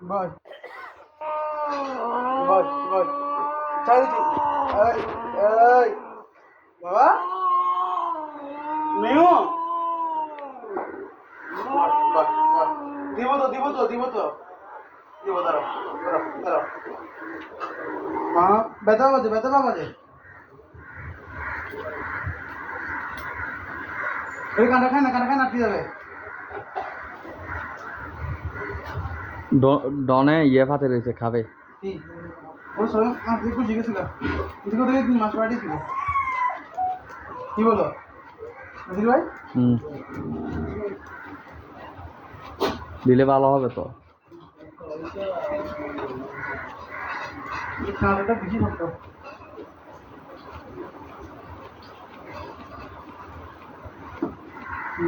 বয় বয় ছাড় দিচ্ছি এই এই বাবা বয়। দিব তো দিব তো দিব তো দিব দাঁড়াও দাঁড়াও ব্যথা বাজে ব্যথা বাজে ওই কাঁটা খায় না কাঁটা খায় না যাবে ডনে ইয়ে ফাতে রয়েছে খাবে। ও সবাই মাছ একটু জিজ্ঞেস এদিকে ওদিকে তুমি মাছ পাঠিয়ে ছিল। কি বলো? নাজির ভাই? হুম। দিলে ভালো হবে তো। কাঁটাটা বেশি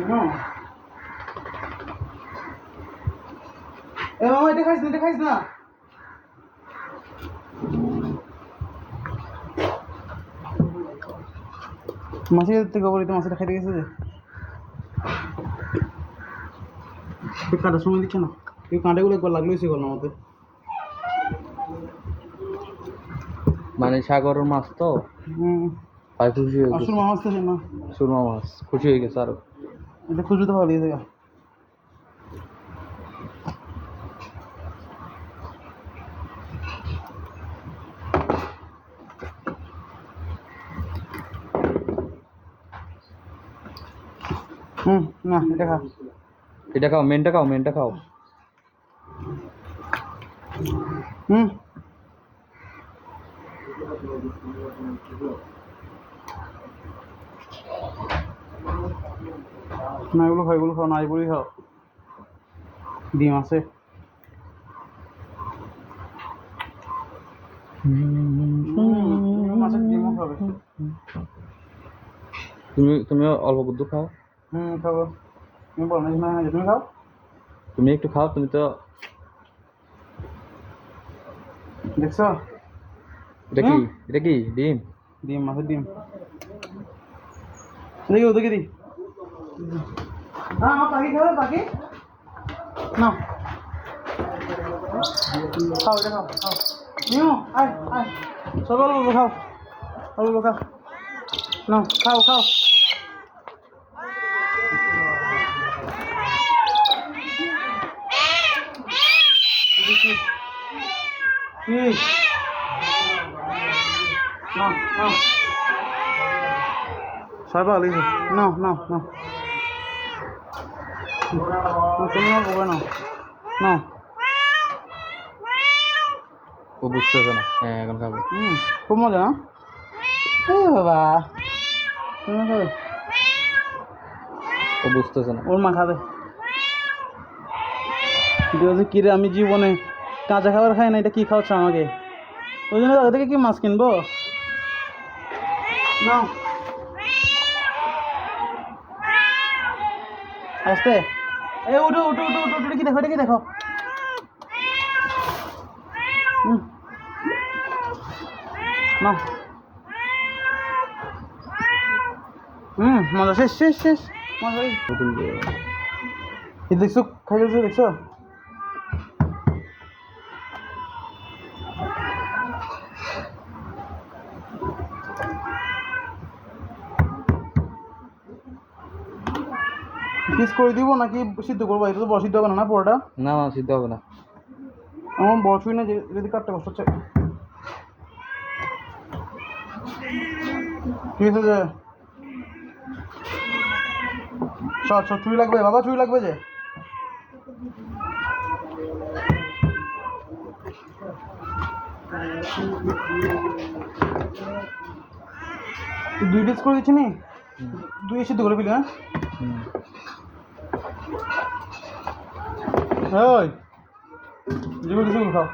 হুম। এ মামা এটা খাইস না এটা খাইস না। মাসি থেকে বলি তো মাসিটা খাইতে গেছে যে। কাঁটার সময় দিচ্ছে না। এই কাঁটাগুলো একবার লাগলোই সে গেল আমাদের। মানে সাগরের মাছ তো? হুম। খুশি হয়ে গেছে। মাছ সুরমা মাছ খুশি হয়ে গেছে আরও। এটা খুঁজে তো ভালো জায়গা। হুম না এটা খা এটা খাও মেনটা খাও মেনটা খাও। হুম। না এগুলো খাও এগুলো খাও না এগুলোই খাও। ডিম আছে। তুমি তুমিও অল্প কুদ্দু খাও। হুম খাব। তুমি বলো না তুমি খাও? তুমি একটু খাও তুমি তো দেখছ? এটা কি? এটা কি ডিম? ডিম মাছের ডিম। দেখি ওদেরকে দি হ্যাঁ আমার পাখি খাবে পাখি। না। খাও এটা খাও খাও। নিও আয় আয়। সব অল্প অল্প খাও অল্প খাও। না খাও খাও কি না না সাইবা আলিছে না না না তুমি বলবে না না ও বুঝতেছে না। হ্যাঁ এখন খাবে। হুম খুব মজা না? এই বাবা। তুমি খাবে? ও বুঝতেছে না। ওর মা খাবে। বলছে কি রে আমি জীবনে কাঁচা খাবার খাই না এটা কি খাওয়াচ্ছ আমাকে? ওই জন্য আগে থেকে কি মাছ কিনবো? না। আসতে। এ উঠো উঠো উঠো উঠো উঠো কি দেখো এটা কি দেখো। না হুম মজা শেষ শেষ শেষ। মজা। দেখছ? খাই দেখছ? পিস করে দিব নাকি সিদ্ধ করব? এটা তো বড় সিদ্ধ হবে না না পরোটা? না না সিদ্ধ হবে না। আমার বড় ছুঁই না যদি কাটতে কষ্ট হচ্ছে। ঠিক আছে। যে সব সব চুই লাগবে। বাবা চুই লাগবে যে। দুই ডিস করে দিচ্ছি নি? দুই সিদ্ধ করে ফেলি হ্যাঁ। ওই যেগুলো দিচ্ছি ওগুলো খাও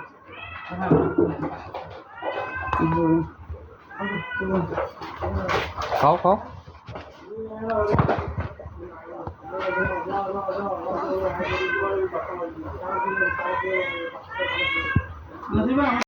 খাও খাও নসিবা